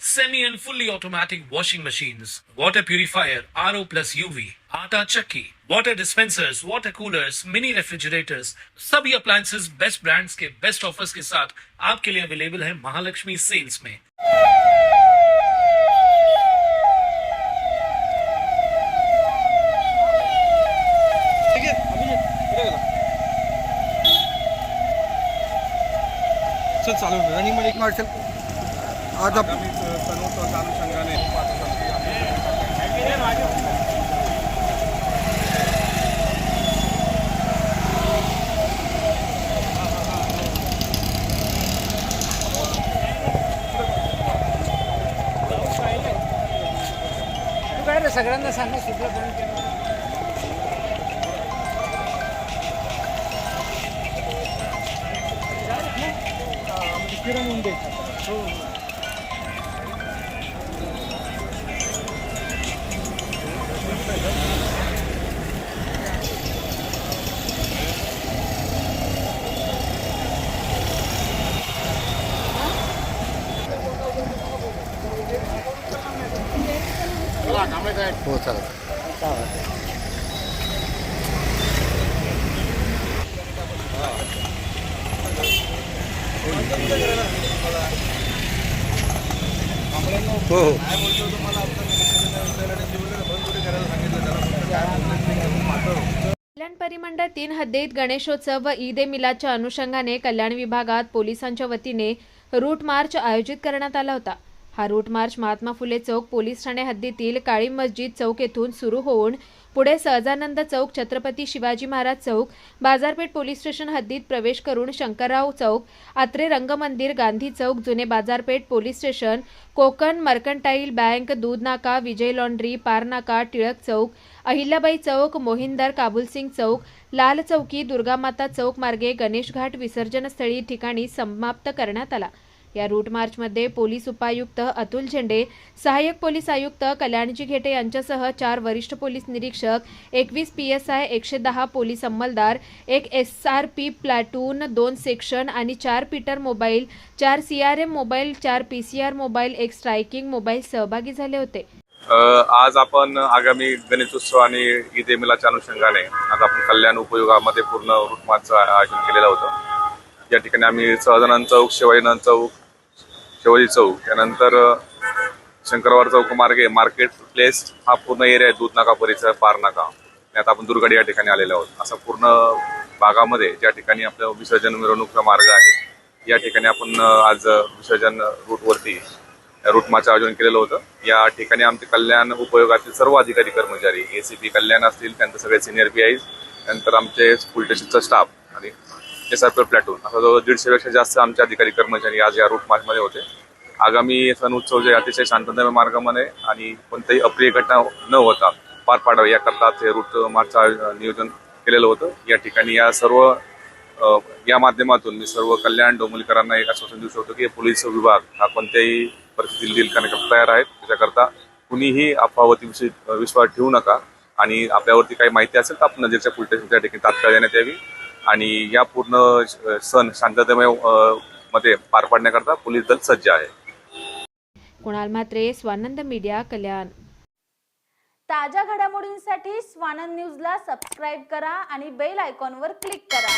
semi and fully automatic washing machines, water purifier, RO plus UV, आटा chakki, water dispensers, water coolers, mini refrigerators, सभी appliances best brands के best offers के साथ आपके लिए available है महालक्ष्मी सेल्स में ठीक आहे अभिजित कुठे गेला चालू रनिंगमध्ये मार्शल आज सगळ्यांना सांगा सुटलं पण किरण मुंडे हो. हो, चालेल. हो हो. कल्याण परिमंडळ तीन हद्दीत गणेशोत्सव व ईद ए मिलादच्या अनुषंगाने कल्याण विभागात पोलिसांच्या वतीने रूट मार्च आयोजित करण्यात आला होता. हा रूट मार्च महात्मा फुले चौक पोलीस ठाणे हद्दीतील काळी मस्जिद चौक येथून सुरू होऊन पुढे सहजानंद चौक छत्रपती शिवाजी महाराज चौक बाजारपेठ पोलीस स्टेशन हद्दीत प्रवेश करून शंकरराव चौक आत्रे रंगमंदिर गांधी चौक जुने बाजारपेठ police station Konkan mercantile bank दूध नाका विजय लॉन्ड्री पारनाका टिळक चौक अहिल्याबाई चौक मोहिंदर काबुलसिंग चौक लाल चौकी दुर्गामाता चौक मार्गे गणेश घाट विसर्जनस्थळी ठिकाणी समाप्त करण्यात आला. या रूट मार्चमध्ये पोलीस उपायुक्त अतुल झेंडे सहाय्यक पोलीस आयुक्त कल्याणजी घेटे यांच्यासह चार वरिष्ठ पोलीस निरीक्षक एकवीस पी एस आय एकशे दहा पोलीस अंमलदार एक एस आर पी प्लॅटून दोन सेक्शन आणि चार पीटर मोबाईल चार सी आर एम मोबाईल चार पी सी आर मोबाईल एक स्ट्रायकिंग मोबाईल सहभागी झाले होते. आज आपण आगामी गणेशोत्सव आणि ईद मिलाच्या अनुषंगाने आज आपण कल्याण उपयोगामध्ये पूर्ण रूटमार्चचं आयोजन केलेलं होतं. या ठिकाणी आम्ही सहजानंद चौक शिवाजीनंद चौक शिवाजी चौक. त्यानंतर शंकरवार चौक मार्गे मार्केट प्लेस हा पूर्ण एरिया आहे दूध नाका परिसर पार नाका. आणि आता आपण दुर्गाडी या ठिकाणी आलेलो आहोत. असा पूर्ण भागामध्ये ज्या ठिकाणी आपलं विसर्जन मिरवणूकचा मार्ग आहे या ठिकाणी आपण आज विसर्जन रूटवरती रूटमाचं आयोजन केलेलं होतं. या ठिकाणी आमचे कल्याण उपयोगातील सर्व अधिकारी कर्मचारी एसीपी कल्याण असतील त्यांचे सगळे सिनियर पी आय नंतर आमचे पोलीस स्टेशनचा स्टाफ आणि एस आर पी प्लॅटून असा जवळ दीडशेपेक्षा जास्त आमचे अधिकारी कर्मचारी आज या रूट मार्चमध्ये होते. आगामी सण उत्सव जे अतिशय शांततामय मार्गामध्ये आणि कोणत्याही अप्रिय घटना न होता पार पाडावे याकरता ते रूट मार्चचं नियोजन केलेलं होतं. या ठिकाणी या सर्व या माध्यमातून मी सर्व कल्याण डोंबलीकरांना एक आश्वासन देऊ शकतो की पोलीस विभाग हा कोणत्याही परिस्थितीत डील करण्याकरता तयार आहेत. त्याच्याकरता कुणीही अफवावती विश्वास ठेवू नका आणि आपल्यावरती काही माहिती असेल तर आपण नजीकच्या पोलीस स्टेशनच्या ठिकाणी तात्काळ देण्यात यावी. आणि या पूर्ण सण शांततामयमध्ये पार पाडण्याकरता पोलीस दल सज्ज आहे. कुणाल म्हात्रे स्वानंद मीडिया कल्याण. ताज्या घडामोडींसाठी स्वानंद न्यूजला सबस्क्राईब करा आणि बेल आयकॉनवर क्लिक करा.